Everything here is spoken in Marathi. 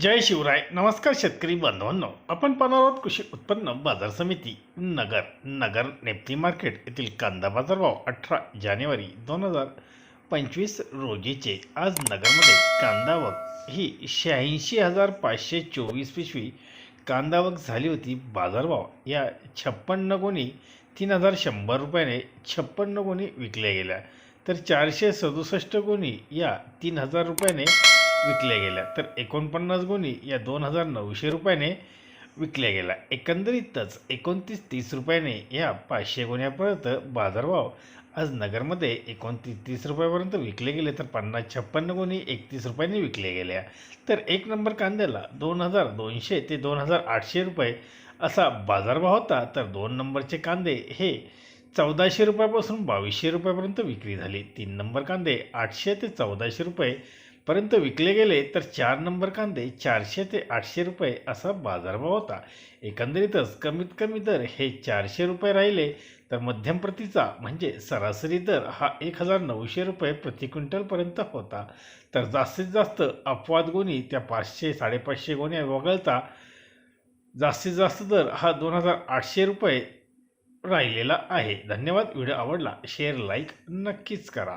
जय शिवराय. नमस्कार शेतकरी बांधवांनो. आपण पाहणार आहोत कृषी उत्पन्न बाजार समिती नगर नगर नेप्ती मार्केट येथील कांदा बाजारभाव अठरा जानेवारी दोन हजार पंचवीस रोजीचे. आज नगरमध्ये कांदावक ही शहाऐंशी हजार पाचशे चोवीस पिशवी कांदावक झाली होती. बाजारभाव या छप्पन्न गुणी तीन हजार शंभर रुपयाने छप्पन्न गुणी विकल्या गेल्या. तर चारशे सदुसष्ट गुणी या तीन हजार रुपयाने विकल्या गेल्या. तर एकोणपन्नास गुणी या दोन हजार नऊशे रुपयाने विकल्या गेल्या. एकंदरीतच एकोणतीस तीस रुपयाने या पाचशे गुण्यापर्यंत बाजारभाव आज नगरमध्ये एकोणतीस तीस रुपयापर्यंत विकले गेले तर पन्नास छप्पन्न गुणी एकतीस रुपयाने विकले गेल्या. तर एक नंबर कांद्याला दोन हजार दोनशे ते दोन हजार आठशे रुपये असा बाजारभाव होता तर दोन नंबरचे कांदे हे चौदाशे रुपयापासून बावीसशे रुपयापर्यंत विक्री झाली. तीन नंबर कांदे आठशे ते चौदाशे रुपये पर्यंत विकले गेले तर चार नंबर कांदे चारशे ते आठशे रुपये असा बाजारभाव होता. एकंदरीतच कमीत कमी दर हे चारशे रुपये राहिले तर मध्यम प्रतीचा म्हणजे सरासरी दर हा एक हजार नऊशे रुपये प्रति क्विंटलपर्यंत होता. तर जास्तीत जास्त अपवाद गोणी त्या पाचशे साडेपाचशे गुन्हे वगळता जास्तीत जास्त दर हा दोन हजार आठशे रुपये राहिलेला आहे. धन्यवाद. व्हिडिओ आवडला शेअर लाईक नक्कीच करा.